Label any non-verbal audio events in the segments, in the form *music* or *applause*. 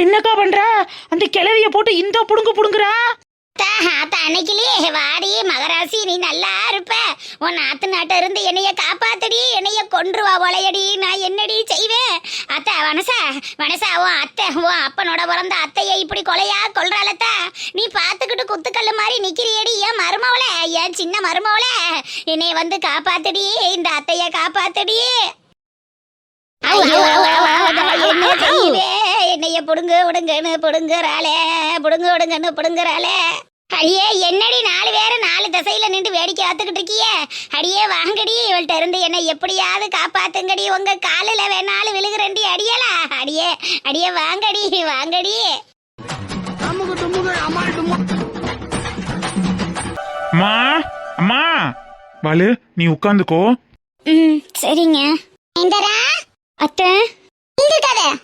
என்னக்கா பண்ற? அந்த கிளவிய போட்டு இந்த புடுங்கு புடுங்குற அத்த அன்னைக்கிலே வாடி மகராசி நீ நல்லா இருப்ப உன் நாத்து நாட்ட இருந்து என்னைய காப்பாத்தடி என்னைய கொன்றுவா ஒலையடி நான் என்னடி செய்வேன்? அத்தை வனசா வனசா உன் அத்தை உன் அப்பனோட பிறந்த அத்தையை இப்படி கொலையா கொல்றாளத்த நீ பார்த்துக்கிட்டு குத்துக்கல்லு மாதிரி நிக்கிறியடி. ஏன் மருமவள ஏன் சின்ன மருமவள? என்னைய வந்து காப்பாத்தடி இந்த அத்தைய காப்பாத்தடி. என்ன செய்வேன்? என்னைய புடுங்க விடுங்கன்னு புடுங்குறாளே புடுங்க விடுங்கன்னு புடுங்குறாளே. அடியே என்னடி நாலு பேர நாலு திசையில நின்று வேடிக்கை பார்த்துக்கிட்டு இருக்கியே? அடியே வாங்கடி இவள்கிட்ட இருந்து என்னை எப்படியாவது காப்பாத்துங்கடி. உங்க காலில் வேணாலும் விழுகுறண்டி அடியலா. அடியே அடியே வாங்கடி வாங்கடி. அம்மா அம்மா. பாலு நீ உட்காந்துக்கோ. ம் சரிங்க. இந்தரா அத்தை?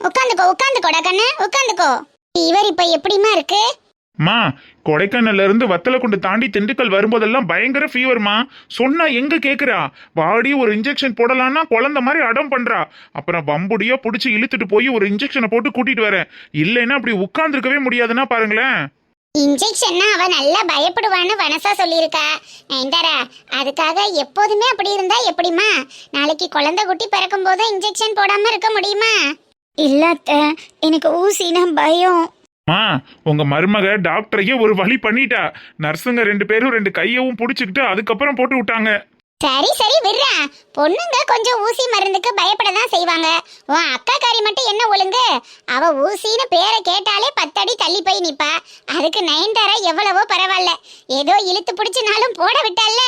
உட்காந்துக்கோ உட்காந்துக்கோடா கண்ணு. உட்காந்துக்கோ. இவர் இப்ப எப்படிமா இருக்கு? அம்மா கொடைக்கானல்ல இருந்து வத்தலை கொண்டு தாண்டி திண்டுக்கல் வரும்போதெல்லாம் பயங்கர ஃபீவர்மா சொன்னா எங்க கேக்குறா? வாடி ஒரு இன்ஜெக்ஷன் போடலான்னா குழந்த மாதிரி அடம் பண்றா. அப்புறம் வம்புடியோ புடிச்சு இழுத்துட்டு போய் ஒரு இன்ஜெக்ஷனை போட்டு கூட்டிட்டு வரேன். இல்லைன்னா அப்படி உட்கார்ந்துருக்கவே முடியாதுன்னா பாருங்களேன். இன்ஜெக்ஷன்னா அவ நல்லா பயப்படுவான்னு வனசா சொல்லியிருக்கா. ஏண்டாரா அதுக்காக எப்போதுமே அப்படி இருந்தா எப்படிமா நாளைக்கு குழந்தை குட்டி பிறக்கும் போது இன்ஜெக்ஷன் போடாம இருக்க முடியுமா? இல்ல அத்தை எனக்கு ஊசினா பயம். மா உங்க மருமக டாக்டரையே ஒரு வழி பண்ணிட்டா. நர்ஸுங்க ரெண்டு பேரும் ரெண்டு கையவும் புடிச்சுக்கிட்டு அதுக்கப்புறம் போட்டு விட்டாங்க. சரி சரி விடுறா. பொண்ணுங்க கொஞ்சம் ஊசி மருந்துக்கு பயப்பட தான் செய்வாங்க. உன் அக்காக்காரி மட்டும் என்ன ஒழுங்கு? அவ ஊசின்னு பேரை கேட்டாலே பத்தடி தள்ளி போய் நிப்பா. அதுக்கு நயன்தாரா எவ்வளவோ பரவாயில்ல. ஏதோ இழுத்து பிடிச்சினாலும் போட விட்டால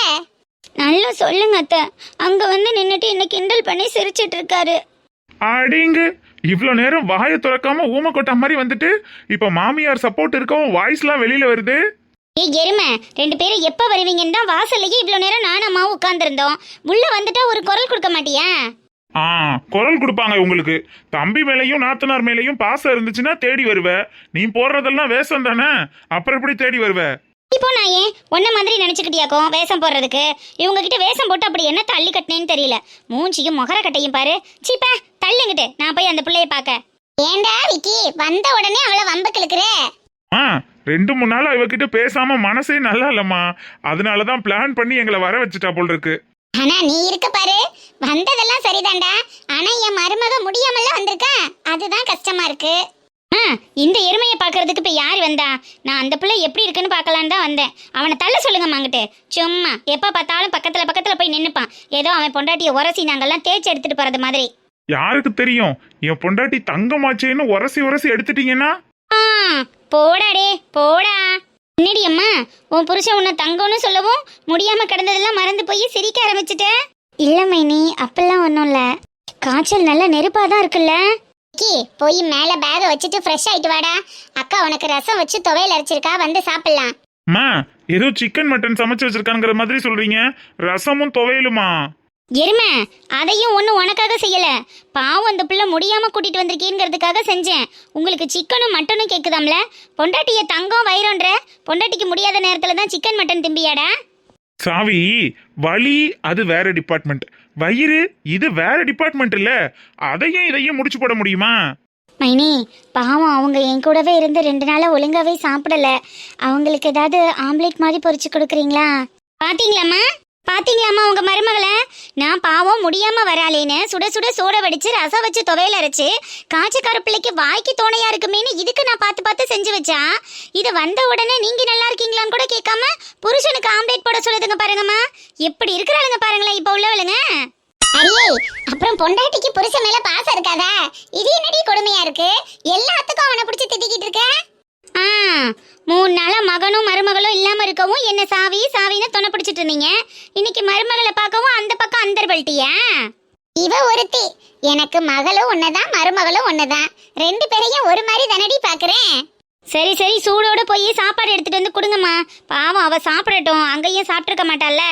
நல்லா சொல்லுங்க அத்தை. அங்க வந்து நின்னுட்டு என்ன கிண்டல் பண்ணி சிரிச்சிட்டு இருக்காரு. அடிங்க. இவ்வளோ நேரம் வாயை திறக்காம ஊமை கொட்டா மாதிரி வந்துட்டு இப்ப மாமியார் சப்போர்ட் இருக்கவும் வாய்ஸ்லாம் வெளியில வருது? ஏய் எருமை ரெண்டு பேரும் எப்ப வருவீங்கன்னு தான் வாசல்லையே இவ்வளோ நேரம் நானும் அம்மாவும் உட்காந்துருந்தோம் உள்ள வந்துட்டா ஒரு குரல் கொடுக்க மாட்டியா? ஆ குரல் கொடுப்பாங்க உங்களுக்கு தம்பி மேலையும் நாத்தனார் மேலையும் பாசம் இருந்துச்சுன்னா தேடி வருவ. நீ போடுறதெல்லாம் வேஷம் தானே? அப்புறம் எப்படி தேடி வருவ? இப்போ நான் ஏன் ஒன்ன மாதிரி நினைச்சுக்கிட்டியாக்கும் வேஷம் போடுறதுக்கு? இவங்க கிட்ட வேஷம் போட்டு அப்படி என்ன தள்ளி கட்டினேன்னு தெரியல. மூஞ்சியும் முகர கட்டையும் பாரு. சீப்பா தள்ளுங்கிட்டு நான் போய் அந்த பிள்ளைய பார்க்க. ஏண்டா விக்கி வந்த உடனே அவளை வம்புக்கு இழுக்கிறே ஆ ரெண்டு மூணு நாள் இவகிட்ட பேசாம மனசே நல்லா இல்லம்மா. அதனால தான் பிளான் பண்ணி எங்களை வர வச்சுட்டா போல் இருக்கு ஆனா நீ இருக்க பாரு. வந்ததெல்லாம் சரிதான்டா. ஆனா என் மருமக முடியாமல வந்திருக்கா? அதுதான் கஷ்டமா இருக்கு. ஆ இந்த எருமையை பார்க்கறதுக்கு இப்ப யார் வந்தா? நான் அந்த பிள்ளை எப்படி இருக்குன்னு பார்க்கலான்னு தான் வந்தேன். அவனை தள்ள சொல்லுங்க மாங்கிட்டு சும்மா எப்ப பார்த்தாலும் பக்கத்துல பக்கத்துல போய் நின்னுப்பான். ஏதோ அவன் பொண்டாட்டிய உரசி நாங்கெல்லாம் தேய்ச்சி எடுத்துட்டு போறது மாதிரி. யாருக்கு தெரியும்? என் பொண்டாட்டி தங்கமாச்சேன்னு உரசி உரசி எடுத்துட்டீங்கன்னா? ஆ போடாடே போடா. என்னடி அம்மா உன் புருஷன் உன்னை தங்கம்னு சொல்லவும் முடியாம கிடந்ததெல்லாம் மறந்து போய் சிரிக்க ஆரம்பிச்சிட்ட? இல்ல மைனி அப்பெல்லாம் ஒன்றும் இல்ல. காய்ச்சல் நல்ல நெருப்பா தான் இருக்குல்ல. கி போய் மேல பேக வச்சுட்டு ஃப்ரெஷ் ஆயிட்டு வாடா. அக்கா உனக்கு ரசம் வச்சு துவையல் அரைச்சிருக்கா வந்து சாப்பிடலாம். அம்மா ஏதோ சிக்கன் மட்டன் சமைச்சு வச்சிருக்காங்கிற மாதிரி சொல்றீங்க. ரசமும் துவையலுமா? எருமை அதையும் ஒன்றும் உனக்காக செய்யல. பாவம் அந்த பிள்ளை முடியாம கூட்டிட்டு வந்திருக்கீங்கிறதுக்காக செஞ்சேன். உங்களுக்கு சிக்கனும் மட்டனும் கேக்குதாம்ல? பொண்டாட்டிய தங்கம் வைரன்ற பொண்டாட்டிக்கு முடியாத நேரத்துல தான் சிக்கன் மட்டன் திம்பியாடா? சாவி வலி அது வேற டிபார்ட்மெண்ட் வயிறு இது வேற டிபார்ட்மெண்ட் இல்ல. அதையும் இதையும் முடிச்சு போட முடியுமா? மைனி பாவம் அவங்க என் கூடவே இருந்து ரெண்டு நாளா ஒழுங்காவே சாப்பிடல. அவங்களுக்கு ஏதாவது ஆம்லேட் மாதிரி பொரிச்சு கொடுக்குறீங்களா? பாத்தீங்களாம்மா? பாத்தீங்களாம்மா உங்க மருமகளை? நான் பாவம் முடியாம வராளேன்னு சுட சுட சோட வடிச்சு ரசம் வச்சு துவையல் அரைச்சு காய்ச்சக்கார பிள்ளைக்கு வாய்க்கு தோணையா இருக்குமேன்னு இதுக்கு நான் பார்த்து பார்த்து செஞ்சு வச்சா? இது வந்த உடனே நீங்க நல்லா இருக்கீங்களான்னு கூட கேட்காம புருஷனுக்கு ஆம்லேட் போட சொல்லுதுங்க பாருங்கம்மா. எப்படி இருக்கிறாளுங்க பாருங்களேன் இப்போ உள்ளவளுங்க. அடியே அப்புறம் பொண்டாட்டிக்கு புருஷன் மேல பாசம் இருக்காதா? இது என்னடி கொடுமையா இருக்கு? எல்லாத்துக்கும் அவனை பிடிச்சி திட்டிக்கிட்டு இருக்க? ஆ மூணு நாளா மகனும் மருமகளும் இல்லாம இருக்கவும் என்ன சாவி சாவின்னு தொண பிடிச்சிட்டு இருந்தீங்க. இன்னைக்கு மருமகளை பார்க்கவும் அந்த பக்கம் அந்தர் பல்ட்டியா? இவ ஒருத்தி. எனக்கு மகளும் ஒன்னதான் மருமகளும் ஒன்னதான் ரெண்டு பேரையும் ஒரு மாதிரி தானடி பாக்குறேன் சரி சரி சூடோட போய் சாப்பாடு எடுத்துட்டு வந்து கொடுங்கம்மா. பாவம் அவ சாப்பிடட்டும். அங்கேயும் சாப்பிட்டுருக்க மாட்டாள்ல.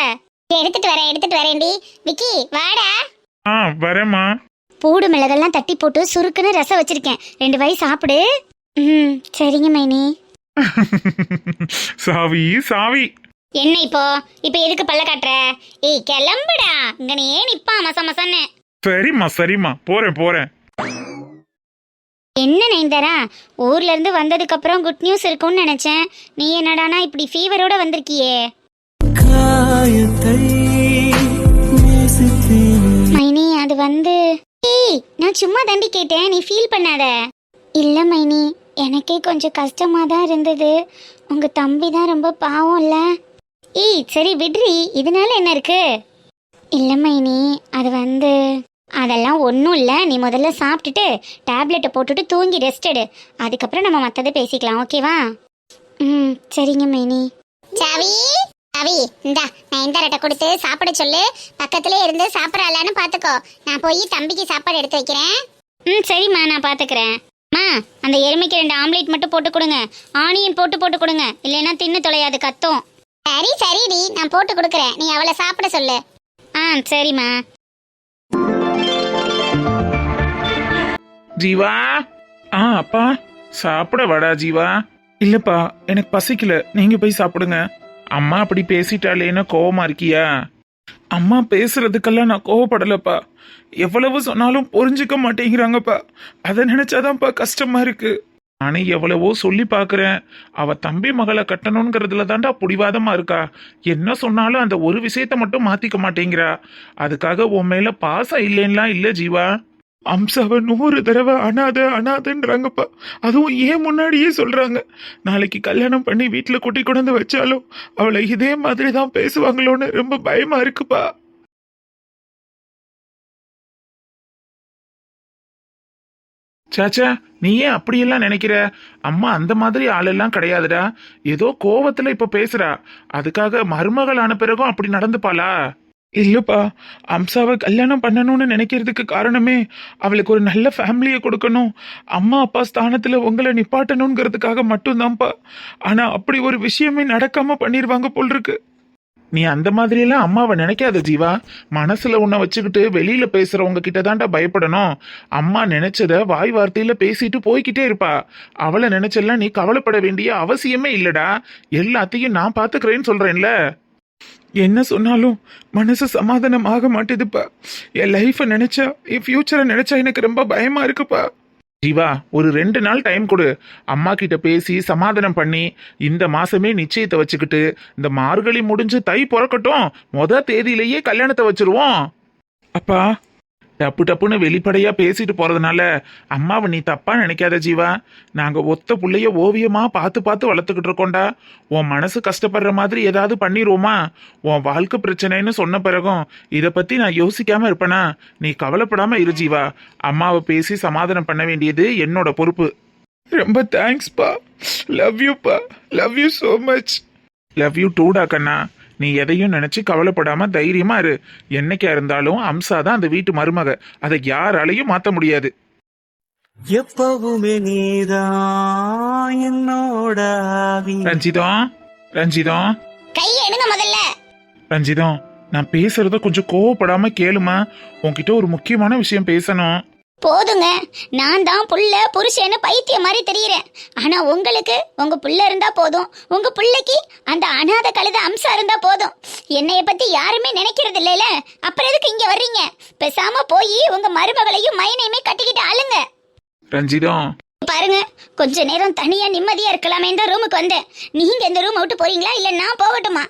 எடுத்துட்டு வரேன் எடுத்துட்டு வரேன்டி விக்கி வாடா. ஆ வரேம்மா. பூடு மிளகெல்லாம் தட்டி போட்டு சுருக்குன்னு ரசம் வச்சிருக்கேன். ரெண்டு வாய் சாப்பிடு. ம் சரிங்க மைனி. *laughs* சாவி சாவி. என்ன இப்போ? இப்போ எதுக்கு பல்ல காட்டுற? ஏய் கிளம்புடா. இங்க நீ ஏன் நிப்பா மச மசன்னு. சரிம்மா சரிம்மா. போறேன் போறேன். என்ன நைந்தரா ஊர்ல இருந்து வந்ததுக்கு அப்புறம் குட் நியூஸ் இருக்கும்னு நினைச்சேன். நீ என்னடானா இப்படி ஃபீவரோட வந்திருக்கியே? காயத்தை மைனி அது வந்து ஏய் நான் சும்மா தாண்டி கேட்டேன். நீ ஃபீல் பண்ணாத. இல்ல மைனி எனக்கே கொஞ்சம் கஷ்டமா தான் இருந்தது. உங்க தம்பி தான் ரொம்ப பாவம் இல்ல? ஏய் சரி விட்ரி இதனால என்ன இருக்கு? இல்ல மைனி அது வந்து அதெல்லாம் ஒன்றும் இல்லை. நீ முதல்ல சாப்பிட்டுட்டு டேப்லெட்டை போட்டுட்டு தூங்கி ரெஸ்ட் எடு. அதுக்கப்புறம் நம்ம மற்றதை பேசிக்கலாம் ஓகேவா ம் சரிங்க மைனி. சாவி? சாவி இந்தா நான் இந்த ரெட்டை கொடுத்து சாப்பிட சொல்லு. பக்கத்துல இருந்து சாப்பிடலான்னு பாத்துக்கோ. நான் போய் தம்பிக்கு சாப்பாடு எடுத்து வைக்கிறேன். ம் சரிம்மா நான் பாத்துக்கிறேன். அம்மா அந்த எருமைக்கு ரெண்டு ஆம்லேட் மட்டும் போட்டு கொடுங்க. ஆனியன் போட்டு போட்டு கொடுங்க. இல்லைன்னா தின்னு தொலையாது கத்தும். சரி சரிடி நான் போட்டு கொடுக்குறேன். நீ அவளை சாப்பிட சொல்லு. ஆ சரிம்மா. ஜீவா? ஆ அப்பா. சாப்பிட வாடா ஜீவா. இல்லப்பா எனக்கு பசிக்கல. நீங்க போய் சாப்பிடுங்க. அம்மா அப்படி பேசிட்டாலேன்னு கோவமா இருக்கியா? அம்மா பேசுறதுக்கெல்லாம் நான் கோவப்படலப்பா. எவ்வளவு சொன்னாலும் புரிஞ்சுக்க மாட்டேங்கிறாங்கப்பா. அதை நினைச்சாதான்ப்பா கஷ்டமா இருக்கு. நானே எவ்வளவோ சொல்லி பார்க்குறேன் அவ தம்பி மகளை கட்டணுங்கிறதுல தாண்டா புடிவாதமா இருக்கா. என்ன சொன்னாலும் அந்த ஒரு விஷயத்த மட்டும் மாத்திக்க மாட்டேங்கிறா. அதுக்காக உன் மேல பாசம் இல்லைன்னா இல்ல ஜீவா. அம்சாவை நூறு தடவை அனாத அனாதன்றாங்கப்பா. அதுவும் ஏன் முன்னாடியே சொல்றாங்க? நாளைக்கு கல்யாணம் பண்ணி வீட்டில் குட்டி கொண்டு வந்து வச்சாலும் அவளை இதே மாதிரி தான் பேசுவாங்களோன்னு ரொம்ப பயமா இருக்குப்பா. சாச்சா நீ ஏன் அப்படியெல்லாம் நினைக்கிற? அம்மா அந்த மாதிரி ஆளெல்லாம் கிடையாதுடா. ஏதோ கோவத்துல இப்ப பேசுறா. அதுக்காக மருமகள் ஆன பிறகும் அப்படி நடந்துப்பாளா? இல்லைப்பா அம்சாவை கல்யாணம் பண்ணணும்னு நினைக்கிறதுக்கு காரணமே அவளுக்கு ஒரு நல்ல ஃபேமிலியை கொடுக்கணும். அம்மா அப்பா ஸ்தானத்தில் உங்களை நிப்பாட்டணுங்கிறதுக்காக மட்டும்தான்ப்பா. ஆனால் அப்படி ஒரு விஷயமே நடக்காம பண்ணிடுவாங்க போல் இருக்கு நீ அந்த மாதிரியெல்லாம் அம்மாவை நினைக்காத ஜீவா. மனசுல உன்னை வச்சுக்கிட்டு வெளியில பேசுறவங்க கிட்ட தான்டா பயப்படணும். அம்மா நினைச்சத வாய் வார்த்தையில பேசிட்டு போய்கிட்டே இருப்பா. அவளை நினைச்செல்லாம் நீ கவலைப்பட வேண்டிய அவசியமே இல்லடா. எல்லாத்தையும் நான் பாத்துக்கிறேன்னு சொல்றேன்ல. என்ன சொன்னாலும் மனசு சமாதானம் ஆக மாட்டேதுப்பா. என் லைஃப்பை நினைச்சா என் ஃபியூச்சரை நினைச்சா எனக்கு ரொம்ப பயமா இருக்குப்பா. ஜீவா ஒரு ரெண்டு நாள் டைம் கொடு. அம்மா கிட்ட பேசி சமாதானம் பண்ணி இந்த மாசமே நிச்சயத்தை வச்சுக்கிட்டு இந்த மார்கழி முடிஞ்சு தை பிறக்கட்டும். மொதல் தேதியிலேயே கல்யாணத்தை வச்சிருவோம். அப்பா டப்பு டப்புன்னு வெளிப்படையா பேசிட்டு போறதுனால அம்மாவை நீ தப்பா நினைக்காத ஜீவா. நாங்க ஒத்த புள்ளைய ஓவியமா பார்த்து பார்த்து வளர்த்துக்கிட்டு இருக்கோம்டா. உன் மனசு கஷ்டப்படுற மாதிரி ஏதாவது பண்ணிடுவோமா உன் வாழ்க்கை பிரச்சனைன்னு சொன்ன பிறகும் இத பத்தி நான் யோசிக்காம இருப்பேனா? நீ கவலைப்படாம இரு ஜீவா. அம்மாவை பேசி சமாதானம் பண்ண வேண்டியது என்னோட பொறுப்பு. ரொம்ப தேங்க்ஸ்ப்பா love யூப்பா love you so much love you Doda கண்ணா. நீ எதையும் நினைச்சு கவலைப்படாம தைரியமா இரு. என்னைக்கா இருந்தாலும் அம்சா தான் அந்த வீட்டு மருமக. அதை யாராலையும் மாத்த முடியாது. எப்பவுமே நீதான் என்னோட ரஞ்சிதம் ரஞ்சிதம் கையை எடுங்க முதல்ல. ரஞ்சிதம் நான் பேசுறத கொஞ்சம் கோவப்படாம கேளுமா. உன்கிட்ட ஒரு முக்கியமான விஷயம் பேசணும். போதுங்க. நான் தான் புள்ள புருஷன்னு பைத்தியம் மாதிரி தெரியுறேன். ஆனா உங்களுக்கு உங்க புள்ள இருந்தா போதும். உங்க புள்ளைக்கு அந்த அனாதை கழுத அம்சா இருந்தா போதும். என்னைய பத்தி யாருமே நினைக்கிறது இல்லைல? அப்புறம் எதுக்கு இங்க வர்றீங்க? பேசாம போய் உங்க மருமகளையும் மைனையுமே கட்டிக்கிட்டு அழுங்க ரஞ்சிதம் பாருங்க கொஞ்ச நேரம் தனியா நிம்மதியா இருக்கலாமே இந்த ரூமுக்கு வந்தேன். நீங்க இந்த ரூம் விட்டு போறீங்களா? இல்ல நான் போகட்டுமா?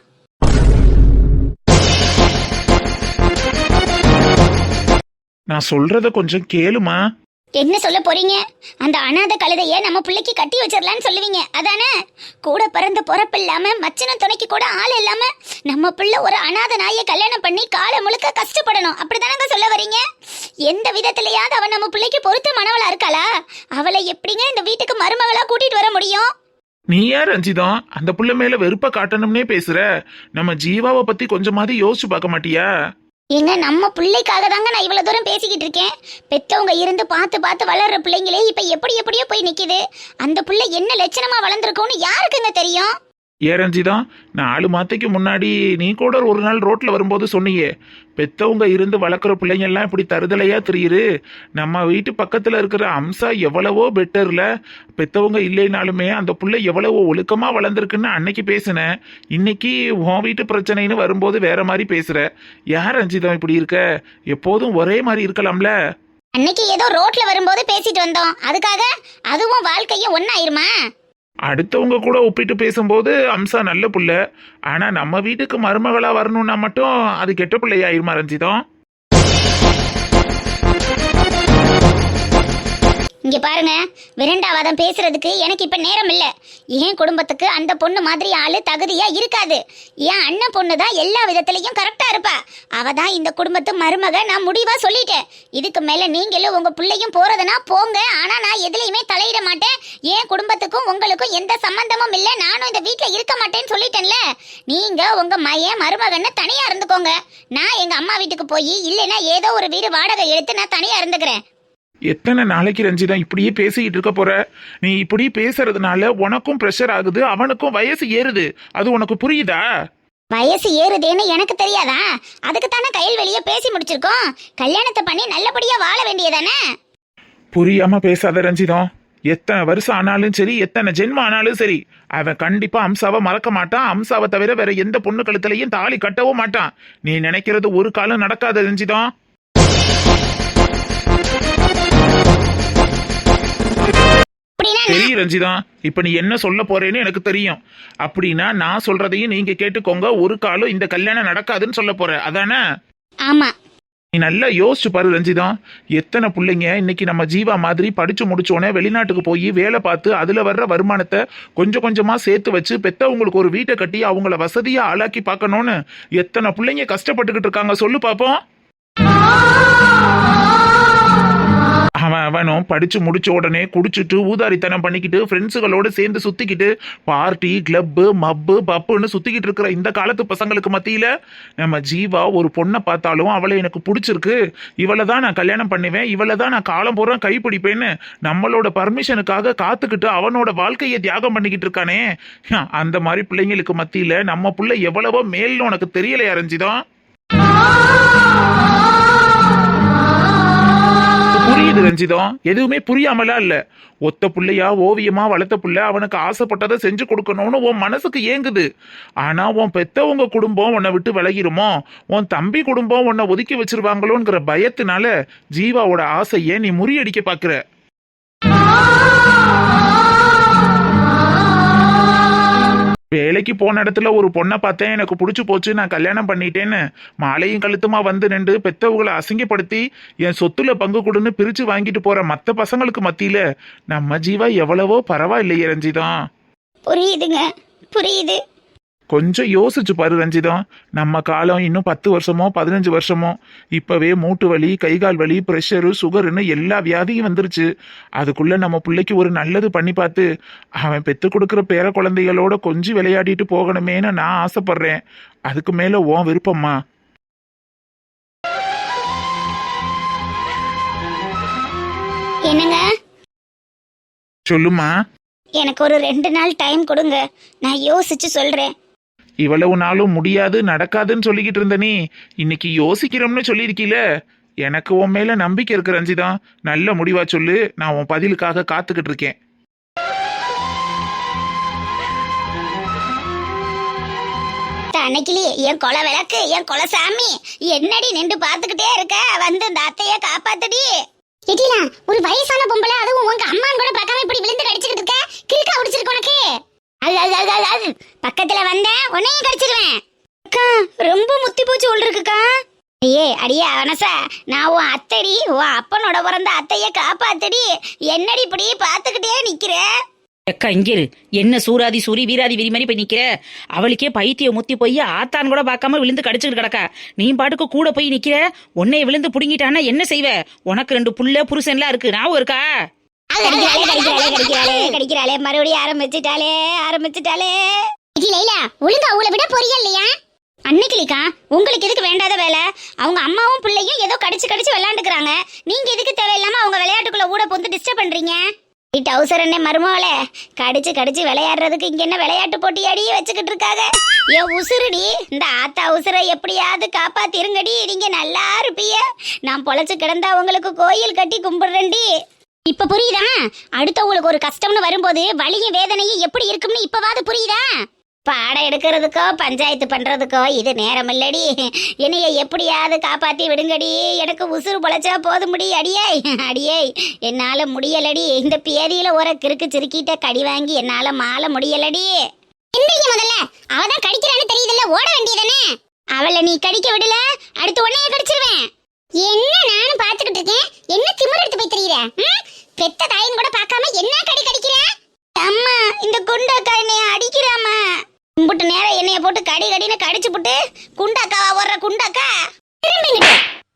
நான் சொல்றத கொஞ்சம் கேளுமா? என்ன சொல்ல போறீங்க? அந்த அனாத கழுதைய நம்ம பிள்ளைக்கு கட்டி வச்சிடலான்னு சொல்லுவீங்க. அதானே? கூட பிறந்த பொறப்பு இல்லாம மச்சன துணைக்கு கூட ஆள் இல்லாம நம்ம பிள்ளை ஒரு அனாத நாயை கல்யாணம் பண்ணி காலம் முழுக்க கஷ்டப்படணும். அப்படிதானங்க சொல்ல வரீங்க? எந்த விதத்திலயாவது அவ நம்ம பிள்ளைக்கு பொருத்தமானவளா இருக்காளா? அவளை எப்படிங்க இந்த வீட்டுக்கு மருமகளா கூட்டிட்டு வர முடியும்? நீ ஏன் ரஞ்சிதம் அந்த புள்ள மேல வெறுப்ப காட்டணும்னே பேசுற. நம்ம ஜீவாவை பத்தி கொஞ்சமாவது யோசிச்சு பார்க்க மாட்டியா? ஏங்க நம்ம பிள்ளைக்காக தாங்க நான் இவ்வளோ தூரம் பேசிக்கிட்டு இருக்கேன்? பெற்றவங்க இருந்து பார்த்து பார்த்து வளர்ற பிள்ளைங்களே இப்போ எப்படி எப்படியோ போய் நிற்கிது அந்த பிள்ளை என்ன லட்சணமாக வளர்ந்துருக்கோன்னு யாருக்குங்க தெரியும்? ஏ தான் நாலு மாதத்துக்கு முன்னாடி நீ கூட ஒரு நாள் ரோட்டில் வரும்போது சொன்னியே பெத்தவங்க இருந்து வளர்க்குற பிள்ளைங்க எல்லாம் இப்படி தருதலையா தெரியுது நம்ம வீட்டு பக்கத்தில் இருக்கிற அம்சா எவ்வளவோ பெட்டர்ல பெத்தவங்க இல்லைனாலுமே அந்த பிள்ளை எவ்வளவோ ஒழுக்கமாக வளர்ந்துருக்குன்னு அன்னைக்கு பேசினேன் இன்னைக்கு உன் வீட்டு பிரச்சனைன்னு வரும்போது வேற மாதிரி பேசுகிற யார் ரஞ்சிதம் இப்படி இருக்க? எப்போதும் ஒரே மாதிரி இருக்கலாம்ல. அன்னைக்கு ஏதோ ரோட்ல வரும்போது பேசிட்டு வந்தோம். அதுக்காக அதுவும் வாழ்க்கையும் ஒன்னாயிருமா அடுத்தவங்க கூட ஒப்பிட்டு பேசும்போது அம்சா நல்ல புள்ள. ஆனா நம்ம வீட்டுக்கு மருமகளா வரணும்னா மட்டும் அது கெட்ட பிள்ளையாயிருமா ரஞ்சிதம். இங்க பாருங்க விரண்டாவாதம் பேசுறதுக்கு எனக்கு இப்ப நேரம் இல்ல. என் குடும்பத்துக்கு அந்த பொண்ணு மாதிரி ஆளு தகுதியா இருக்காது. என் அண்ணன் பொண்ணு தான் எல்லா விதத்திலையும் கரெக்டா இருப்பா. அவ தான் இந்த குடும்பத்து மருமக நான் முடிவா சொல்லிட்டேன். இதுக்கு மேல நீங்களும் உங்க பிள்ளையும் போறதுனா போங்க. ஆனா நான் எதுலேயுமே தலையிட மாட்டேன். என் குடும்பத்துக்கும் உங்களுக்கும் எந்த சம்பந்தமும் இல்ல. நானும் இந்த வீட்டில் இருக்க மாட்டேன்னு சொல்லிட்டேன்ல. நீங்க உங்க மையன் மருமகன்னு தனியா இருந்துக்கோங்க. நான் எங்க அம்மா வீட்டுக்கு போய் இல்லைன்னா ஏதோ ஒரு வீடு வாடகை எடுத்து நான் தனியா இருந்துக்கிறேன். எத்தனை நாளைக்கு ரஞ்சிதம் இப்படியே பேசிக்கிட்டு இருக்க போற? நீ இப்படி பேசுறதுனால உனக்கும் ப்ரெஷர் ஆகுது அவனுக்கும் வயசு ஏறுது. அது உனக்கு புரியுதா? வயசு ஏறுதேன்னு எனக்கு தெரியாதா? அதுக்கு தானே கையில் வெளியே பேசி முடிச்சிருக்கோம். கல்யாணத்தை பண்ணி நல்லபடியா வாழ வேண்டியதானே? புரியாம பேசாத ரஞ்சிதம் எத்தனை வருஷம் ஆனாலும் சரி எத்தனை ஜென்மம் ஆனாலும் சரி அவன் கண்டிப்பா அம்சாவை மறக்க மாட்டான் அம்சாவை தவிர வேற எந்த பொண்ணு கழுத்துலயும் தாலி கட்டவும் மாட்டான் நீ நினைக்கிறது ஒரு காலம் நடக்காத ரஞ்சிதம் அப்படின்னா சரி ரஞ்சிதா இப்ப நீ என்ன சொல்ல போறேன்னு எனக்கு தெரியும். அப்படின்னா நான் சொல்றதையும் நீங்க கேட்டுக்கோங்க ஒரு காலம் இந்த கல்யாணம் நடக்காதுன்னு சொல்ல போற. அதானே? ஆமா. நீ நல்லா யோசிச்சு பாரு ரஞ்சிதா. எத்தனை பிள்ளைங்க இன்னைக்கு நம்ம ஜீவா மாதிரி படிச்சு முடிச்சோடனே வெளிநாட்டுக்கு போய் வேலை பார்த்து அதுல வர்ற வருமானத்தை கொஞ்சம் கொஞ்சமா சேர்த்து வச்சு பெத்தவங்களுக்கு ஒரு வீட்டை கட்டி அவங்கள வசதியா ஆளாக்கி பார்க்கணும்னு எத்தனை பிள்ளைங்க கஷ்டப்பட்டுக்கிட்டு இருக்காங்க சொல்லு பாப்போம். அவன் அவனும் படித்து முடிச்ச உடனே குடிச்சிட்டு ஊதாரித்தனம் பண்ணிக்கிட்டு ஃப்ரெண்ட்ஸுகளோடு சேர்ந்து சுத்திக்கிட்டு பார்ட்டி கிளப்பு மப்பு பப்புன்னு சுத்திக்கிட்டு இருக்கிற இந்த காலத்து பசங்களுக்கு மத்தியில் நம்ம ஜீவா ஒரு பொண்ணை பார்த்தாலும் அவளை எனக்கு பிடிச்சிருக்கு. இவளை தான் நான் கல்யாணம் பண்ணுவேன். இவளை தான் நான் காலம் பூரா கைப்பிடிப்பேன்னு நம்மளோட பர்மிஷனுக்காக காத்துக்கிட்டு அவனோட வாழ்க்கையை தியாகம் பண்ணிக்கிட்டு இருக்கானே. அந்த மாதிரி பிள்ளைங்களுக்கு மத்தியில் நம்ம பிள்ளை எவ்வளவோ மேல்னு உனக்கு தெரியலையா ரஞ்சிதம் புரியுது ரஞ்சிதம். எதுவுமே புரியாமலா இல்ல. ஒத்த புள்ளையா ஓவியமா வளர்த்த புள்ள அவனுக்கு ஆசைப்பட்டதை செஞ்சு கொடுக்கணும்னு உன் மனசுக்கு ஏங்குது. ஆனா உன் பெத்தவங்க குடும்பம் உன்னை விட்டு விலகிருமோ? உன் தம்பி குடும்பம் உன்னை ஒதுக்கி வச்சிருவாங்களோங்கிற பயத்தினால ஜீவாவோட ஆசையை நீ முறியடிக்க பாக்குற. வேலைக்கு போன இடத்துல ஒரு பொண்ணை பார்த்தேன் எனக்கு பிடிச்சி போச்சு நான் கல்யாணம் பண்ணிட்டேன்னு. மாலையும் கழுத்துமா வந்து நின்று பெத்தவங்களை அசிங்கப்படுத்தி என் சொத்துல பங்கு கொடுன்னு பிரிச்சு வாங்கிட்டு போற மத்த பசங்களுக்கு மத்தியில நம்ம ஜீவா எவ்வளவோ பரவாயில்லையே ரஞ்சிதம் புரியுதுங்க புரியுது. கொஞ்சம் யோசிச்சு பாரு ரஞ்சிதம் நம்ம காலம் இன்னும் பத்து வருஷமோ பதினஞ்சு வருஷமோ இப்பவே மூட்டு வலி கைகால் வலி ப்ரெஷரு சுகருன்னு எல்லா வியாதியும் வந்துருச்சு. அதுக்குள்ள நம்ம பிள்ளைக்கு ஒரு நல்லது பண்ணி பார்த்து அவன் பெத்து கொடுக்குற பேர குழந்தைகளோட கொஞ்சம் விளையாடிட்டு போகணுமேன்னு நான் ஆசைப்படுறேன். அதுக்கு மேல உன் விருப்பம்மா? என்னங்க? சொல்லுமா எனக்கு ஒரு ரெண்டு நாள் டைம் கொடுங்க. நான் யோசிச்சு சொல்றேன். இவ்வளவு நாளும் முடியாது நடக்காதுன்னு சொல்லிக்கிட்டு இருந்த நீ இன்னைக்கு யோசிக்கிறோம்னு சொல்லியிருக்கீல? எனக்கு உன் மேல நம்பிக்கை இருக்கு ரஞ்சிதம் நல்ல முடிவா சொல்லு நான் உன் பதிலுக்காக காத்துக்கிட்டு இருக்கேன். அன்னைக்கிளி என் கொலை விளக்கு என் கொலை சாமி. என்னடி நின்று பாத்துக்கிட்டே இருக்க? வந்து இந்த அத்தைய காப்பாத்துடி. எட்டிலா ஒரு வயசான பொம்பளை அதுவும் உங்க அம்மான் கூட பார்க்காம இப்படி விழுந்து கடிச்சுக்கிட்டு இருக்க? கிறுக்கா உடிச்சிருக்கு உனக்கு. அது அது அது அது அது. பக்கத்துல வந்தேன் உன்னையும் கடிச்சிருவேன். அக்கா ரொம்ப முத்தி போச்சு உள்ள இருக்குக்கா. ஐயே அடியே அவனசா. நான் உன் அத்தடி உன் அப்பனோட பிறந்த அத்தைய காப்பாத்தடி. என்னடி இப்படி பாத்துக்கிட்டே நிக்கிற? எக்கா இங்க இரு. என்ன சூராதி சூரி வீராதி விரி மாதிரி போய் நிக்கிற? அவளுக்கே பைத்தியம் முத்தி போய் ஆத்தான் கூட பார்க்காம விழுந்து கடிச்சுக்கிட்டு கிடக்கா. நீ பாட்டுக்கு கூட போய் நிக்கிற? உன்னைய விழுந்து புடுங்கிட்டானா என்ன செய்வ? உனக்கு ரெண்டு புள்ள புருஷன்லாம் இருக்கு. ஞாபகம் இருக்கா? கடிக்கிறாளே மறுபடியும் ஆரம்பிச்சிட்டாளே ஆரம்பிச்சிட்டாளே. லைலா ஒழுங்கா அவங்கள விட பொறியா இல்லையா? அன்னைக்கிளிக்கா உங்களுக்கு எதுக்கு வேண்டாத வேலை? அவங்க அம்மாவும் பிள்ளையும் ஏதோ கடிச்சு கடிச்சு விளையாண்டுக்கிறாங்க. நீங்க எதுக்கு தேவையில்லாம அவங்க விளையாட்டுக்குள்ள ஊட பொந்து டிஸ்டர்ப் பண்றீங்க? டவுசர் என்ன மருமவளே கடிச்சு கடிச்சு விளையாடுறதுக்கு இங்க என்ன விளையாட்டு போட்டி அடியே வச்சுக்கிட்டு இருக்காங்க ஏ உசுருடி இந்த ஆத்தா உசுரை எப்படியாவது காப்பாத்திருங்கடி. நீங்க நல்லா இருப்பீய நான் பொழைச்சு கிடந்தா உங்களுக்கு கோயில் கட்டி கும்பிடுறேன்டி. இப்ப புரியுதா? அடுத்தவங்களுக்கு ஒரு கஷ்டம்னு வரும்போது வலியும் வேதனையும் எப்படி இருக்கும்னு இப்பவாது புரியுதா? பாடம் எடுக்கிறதுக்கோ பஞ்சாயத்து பண்றதுக்கோ இது நேரம் இல்லடி என்னைய எப்படியாவது காப்பாத்தி விடுங்கடி. எனக்கு உசுறு பொழைச்சா போதுமுடி அடியே. அடியே என்னால முடியலடி. இந்த பேதியில ஒரு கிறுக்கு சிறுக்கிட்ட கடி வாங்கி என்னால மாள முடியலடி. எந்திரிங்க முதல்ல? அவதான் கடிக்கிறான்னு தெரியுதுல்ல ஓட வேண்டியதானே? அவளை நீ கடிக்க விடல அடுத்து உன்னைய கடிச்சிருவேன். என்ன நானும் பாத்துக்கிட்டு இருக்கேன்? என்ன திமிர் எடுத்து போய் தெரியுற? பெத்த தாயின் கூட பார்க்காம என்ன கடி கடிக்கிற? அம்மா இந்த குண்டக்கா என்னைய அடிக்கிறாமா கும்பிட்டு நேரம் என்னைய போட்டு கடி கடின்னு கடிச்சு புட்டு குண்டாக்காவா வர்ற குண்டாக்கா? திரும்பிங்கிட்டு.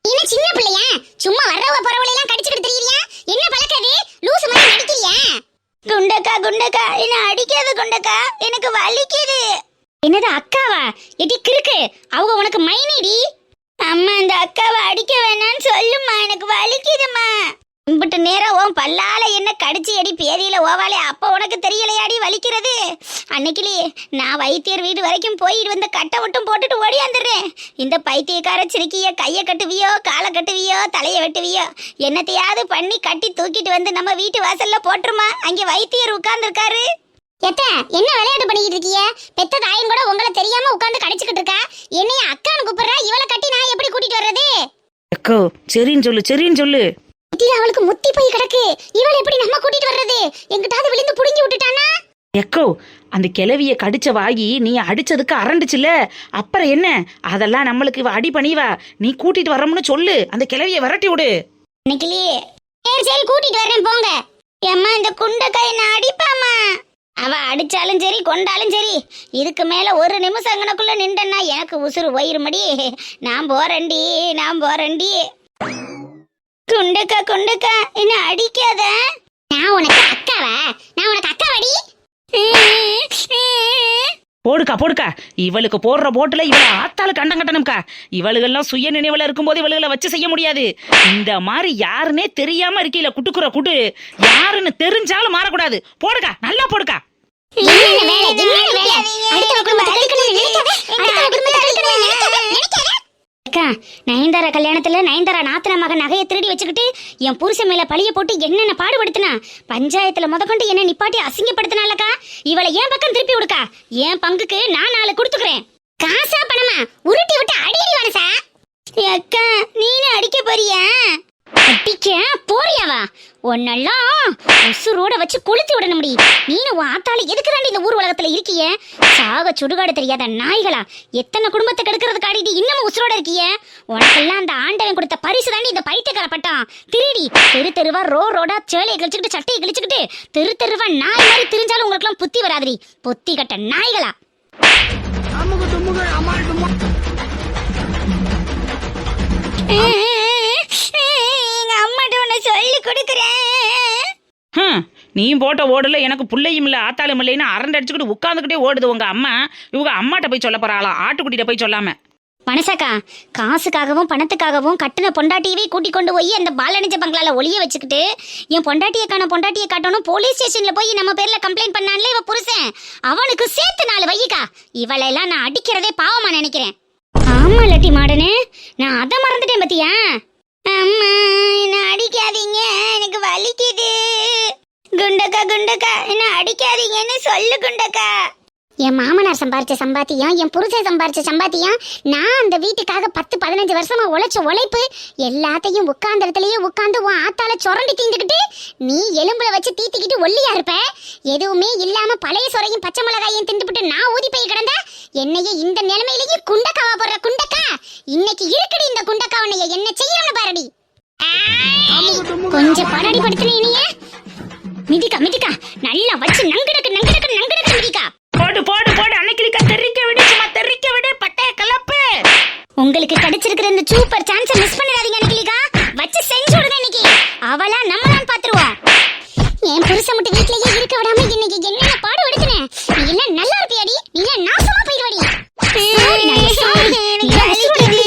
இன்னும் சின்ன பிள்ளையா? சும்மா வர்றவ போறவளை எல்லாம் கடிச்சுக்கிட்டு என்ன பழக்காது லூசு மாதிரி நடிக்கிறியா? குண்டக்கா குண்டக்கா என்ன அடிக்காத குண்டக்கா? எனக்கு வலிக்குது. என்னது அக்காவா? எடி கிறுக்கு அவங்க உனக்கு மைனடி? அம்மா இந்த அக்காவை அடிக்க வேணாம்னு சொல்லுமா எனக்கு வலிக்குதுமா கும்பிட்டு நேரம் உன் பல்லால என்ன கடிச்சு அடி பேதியில ஓவாலே அப்ப உனக்கு தெரியலையாடி வலிக்கிறது? அன்னைக்கிலே நான் வைத்தியர் வீடு வரைக்கும் போயிட்டு வந்து கட்டை மட்டும் போட்டுட்டு ஓடியாந்துடுறேன் இந்த பைத்தியக்கார சிரிக்கிய கையை கட்டுவியோ காலை கட்டுவியோ தலையை வெட்டுவியோ என்னத்தையாவது பண்ணி கட்டி தூக்கிட்டு வந்து நம்ம வீட்டு வாசல்ல போட்டுருமா? அங்கே வைத்தியர் உட்கார்ந்துருக்காரு. எத்த என்ன விளையாட்டு பண்ணிக்கிட்டு இருக்கிய? பெத்த தாயும் கூட உங்களை தெரியாம உட்கார்ந்து கடிச்சுக்கிட்டு இருக்கா? என்னைய அக்கான்னு கூப்பிடுறா? இவளை கட்டி நான் எப்படி கூட்டிட்டு வர்றது? எக்கோ சரின்னு சொல்லு சரின்னு சொல்லு. இதுல அவளுக்கு முத்தி போய் கிடக்கு. இவளை எப்படி நம்ம கூட்டிட்டு வர்றது? எங்கிட்டாவது விழுந்து புடுங்கி விட்டுட்டானா? எக்கோ அந்த கிளவிய கடிச்ச வாகி நீ அடிச்சதுக்கு அரண்டுச்சுல அப்புறம் என்ன? அதெல்லாம் நம்மளுக்கு இவ அடி பண்ணிவா நீ கூட்டிட்டு வரமுன்னு சொல்லு. அந்த கிளவிய விரட்டி விடு. இன்னைக்கிலே சரி சரி கூட்டிட்டு வரேன் போங்க. ஏம்மா இந்த குண்டக்கா என்ன அடிப்பாமா அவ அடிச்சாலும் சரி கொண்டாலும் சரி இதுக்கு மேல ஒரு நிமிஷம் அங்கனக்குள்ள நின்றனா எனக்கு உசுறு போயிருமடி நான் போறேன்டி நான் போறேன்டி. குண்டக்கா குண்டக்கா என்ன அடிக்காத? நான் உனக்கு அக்காவா? நான் உனக்கு அக்காவடி? போடுக்கா போடுக்கா. இவளுக்கு போடுற போட்டுல இவள ஆத்தால கண்டம் கட்டணும்க்கா. இவளுகெல்லாம் சுய நினைவுல இருக்கும்போது இவளுகளை வச்சு செய்ய முடியாது. இந்த மாதிரி யாருன்னே தெரியாம இருக்கையில குட்டுக்குற குட்டு யாருன்னு தெரிஞ்சாலும் மாறக்கூடாது. போடுக்கா நல்லா போடுக்கா. அடுத்த குடும்பத்தை கெடுக்கணும்னு நினைக்காத. அடுத்த குடும்பத்தை கெடுக்கணும்னு நினைக்காத. நினைக்காத. அக்கா நயன்தாரா கல்யாணத்துல நயன்தாரா நாத்தன மகன் நகையை திருடி வச்சுக்கிட்டு என் புருஷன் மேல பழிய போட்டு என்னென்ன பாடுபடுத்தினா? பஞ்சாயத்துல முதற்கொண்டு என்ன நிப்பாட்டி அசிங்கப்படுத்தினாலக்கா இவளை ஏன் பக்கம் திருப்பி விடுக்கா என் பங்குக்கு நான் நாலு கொடுத்துக்கிறேன். காசா பணமா? உருட்டி விட்டு அடியடி வானசா அக்கா நீனு அடிக்க போறியா? உன்னெல்லாம் உசுரோட வச்சு கொளுத்தி விடணும் முடி நீனு உன் ஆத்தால எதுக்கு தாண்டி இந்த ஊர் உலகத்துல இருக்கிய? சாக சுடுகாடு தெரியாத நாய்களா? எத்தனை குடும்பத்தை கெடுக்கிறதுக்கு ஆடிட்டு இன்னமும் உசுரோட இருக்கிய? உனக்கெல்லாம் அந்த ஆண்டவன் கொடுத்த பரிசு தாண்டி இந்த பைத்தியக்கார பட்டம் திருடி தெரு தெருவா ரோ ரோடா சேலையை கிழிச்சுக்கிட்டு சட்டையை கிழிச்சுக்கிட்டு தெரு தெருவா நாய் மாதிரி திரிஞ்சாலும் உங்களுக்குலாம் புத்தி வராதுடி. பொத்தி கட்ட நாய்களா? எங்க அம்மாட்ட உன்னை சொல்லி கொடுக்குறேன். ஹம், நீ போட்ட ஓடுல எனக்கு புள்ளையும் இல்ல ஆத்தாலும் இல்லைன்னு அரண்டு அடிச்சுக்கிட்டு உட்காந்துக்கிட்டே ஓடுது உங்க அம்மா. இவங்க அம்மாட்ட போய் சொல்ல போறாளாம் ஆட்டுக்குட்டிட்ட போய் சொல்லாம. மனசாக்கா காசுக்காகவும் பணத்துக்காகவும் கட்டின பொண்டாட்டியவே கூட்டி கொண்டு போய் அந்த பாலனிஜ பங்களால ஒளிய வச்சுக்கிட்டு என் பொண்டாட்டியக்கான பொண்டாட்டியை காட்டணும் போலீஸ் ஸ்டேஷன்ல போய் நம்ம பேர்ல கம்ப்ளைண்ட் பண்ணான்ல இவ புருஷன். அவனுக்கு சேர்த்து நாலு வையிக்கா. இவளெல்லாம் நான் அடிக்கிறதே பாவமா நினைக்கிறேன். ஆமா லட்டி மாடனு நான் அதை மறந்துட்டேன் பத்தியா? அம்மா என்ன அடிக்காதீங்க எனக்கு வலிக்குது. குண்டக்கா குண்டக்கா என்ன அடிக்காதீங்கன்னு சொல்லு குண்டக்கா. என் மாமனார் சம்பாரிச்ச சம்பாத்தியம் என் புருஷன் சம்பாரிச்ச சம்பாத்தியம் நான் அந்த வீட்டுக்காக பத்து பதினஞ்சு வருஷமா உழைச்ச உழைப்பு எல்லாத்தையும் உட்கார்ந்த இடத்துலயே உட்காந்து உன் ஆத்தால சுரண்டி தீந்துக்கிட்டு நீ எலும்புல வச்சு தீத்திக்கிட்டு ஒல்லியா இருப்ப. எதுவுமே இல்லாம பழைய சுரையும் பச்சை மிளகாயும் திண்டுபிட்டு நான் ஊதி போய் கிடந்த என்னையே இந்த நிலைமையிலேயே குண்டக்காவா போடுற குண்டக்கா? இன்னைக்கு இருக்குடி இந்த குண்டக்கா உன்னைய. என்ன செய்யணும்னு பாருடி. கொஞ்சம் பரடி படுத்துன இனிய. மிதிக்கா மிதிக்கா. நல்லா வச்சு நங்கடக்கு நங்கடக்கு நங்கடக்கு மிதிக்கா. போடு போடு போடு. அன்னைக்கு தெரிக்க விடு சும்மா தெரிக்க விடு பட்டைய கலப்பு. உங்களுக்கு கிடைச்சிருக்கிற இந்த சூப்பர் சான்ஸை மிஸ் பண்ணிடாதீங்க நிக்கிலிகா வச்சு செஞ்சு விடுங்க இன்னைக்கு. அவளா நம்மளாம் பாத்துருவோம் என் புருஷன் மட்டும் வீட்லயே இருக்க விடாம இன்னைக்கு என்னென்ன பாடு எடுத்துனேன் எல்லாம் நல்லா இருப்பியாடி? எல்லாம் நாசமா போயிடுவாடி? சாரி நாயே, சாரி.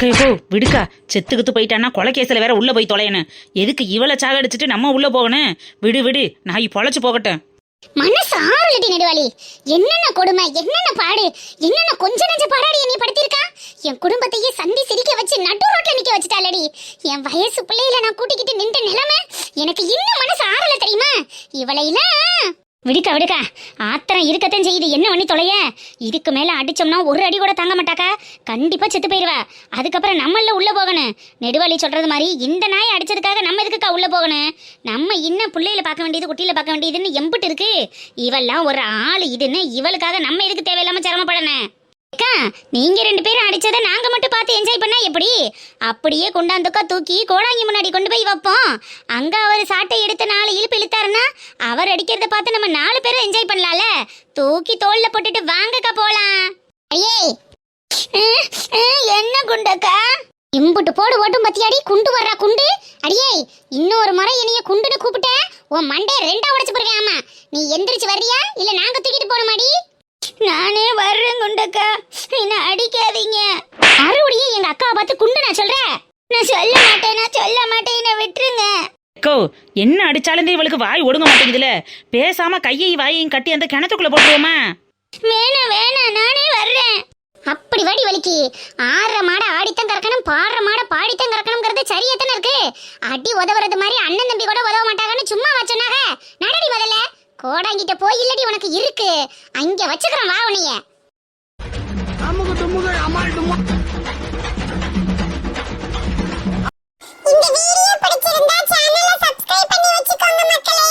கேப்போ விடுக்கா. செத்துக்குத்து போயிட்டான்னா கொலை கேஸ்ல வேற உள்ள போய் தொலையனு எதுக்கு இவளை சாகடிச்சிட்டு நம்ம உள்ள போகணும்? விடு விடு. நான் பொழைச்சு போகட்டும். மனசு ஆறுலடி நெடுவாளி. என்னென்ன கொடுமை என்னென்ன பாடு என்னென்ன கொஞ்ச நஞ்ச பாடாடி நீ படுத்திருக்கா? என் குடும்பத்தையே சந்தி சிரிக்க வச்சு நடு ரோட்ல நிக்க வச்சுட்டாளடி. என் வயசு பிள்ளையில நான் கூட்டிக்கிட்டு நின்ற நிலைமை எனக்கு இன்னும் மனசு ஆறல தெரியுமா? இவளையில விடுக்கா விடுக்கா. ஆத்திரம் இருக்கத்தான் செய்யுது. என்ன பண்ணி தொலைய? இதுக்கு மேல அடிச்சோம்னா ஒரு அடி கூட தாங்க மாட்டாக்கா. கண்டிப்பா செத்து போயிருவா. அதுக்கப்புறம் நம்மள உள்ள போகணும். நெடுவாளி சொல்றது மாதிரி இந்த நாயை அடிச்சதுக்காக நம்ம எதுக்குக்கா உள்ள போகணும்? நம்ம இன்னும் பிள்ளையில பார்க்க வேண்டியது குட்டியில பார்க்க வேண்டியதுன்னு எம்பிட்டு இருக்கு. இவெல்லாம் ஒரு ஆள் இதுன்னு இவளுக்காக நம்ம எதுக்கு தேவையில்லாம சிரமப்படணும்? அக்கா நீங்க ரெண்டு பேரும் அடிச்சதை நாங்க மட்டும் பார்த்து என்ஜாய் பண்ணா எப்படி? அப்படியே கொண்டாந்துக்கா தூக்கி கோடாங்கி முன்னாடி கொண்டு போய் வைப்போம். அங்க அவர் சாட்டை எடுத்து நாலு இழுப்பு இழுத்தாருன்னா அவர் அடிக்கிறத பார்த்து நம்ம நாலு பேரும் என்ஜாய் பண்ணலாம்ல? தூக்கி தோல்ல போட்டுட்டு வாங்கக்கா போலாம். ஐயே என்ன குண்டக்கா? இம்புட்டு போடு ஓட்டும் பத்தியாடி குண்டு வர்றா குண்டு. அடியே இன்னொரு முறை என்னைய குண்டுன்னு கூப்பிட்ட உன் மண்டே ரெண்டா உடைச்சு போயிருக்கேன் ஆமா. நீ எந்திரிச்சு வர்றியா? இல்ல நாங்க தூக்கிட்டு போகணுமாடி? நானே வர்றேன் குண்டக்கா. என்ன அடிக்காதீங்க? மறுபடியும் எங்க அக்காவை பார்த்து குண்டு நான் சொல்றேன். நான் சொல்ல மாட்டேன் நான் சொல்ல மாட்டேன் என்ன விட்டுருங்க. கோ என்ன அடிச்சாலும் இவளுக்கு வாய் ஒடுங்க மாட்டேங்குதுல. பேசாம கையை வாயையும் கட்டி அந்த கிணத்துக்குள்ள போட்டுருவோமா? வேணாம் வேணாம் நானே வர்றேன். அப்படி வாடி வலிக்கு. ஆடுற மாட ஆடித்தான் கறக்கணும் பாடுற மாட பாடித்தான் கறக்கணுங்கிறது சரியா தானே இருக்கு. அடி உதவுறது மாதிரி அண்ணன் தம்பி கூட உதவ மாட்டாங்கன்னு சும்மா வச்சோனாக நடடி முதல்ல. கோடாங்கிட்ட போய் இல்லடி உனக்கு இருக்கு. அங்க வச்சுக்கிறேன் வா உன்னைய. இந்த வீடியோ பிடிச்சிருந்தா சேனலை சப்ஸ்கிரைப் பண்ணி வச்சுக்கோங்க மக்களே.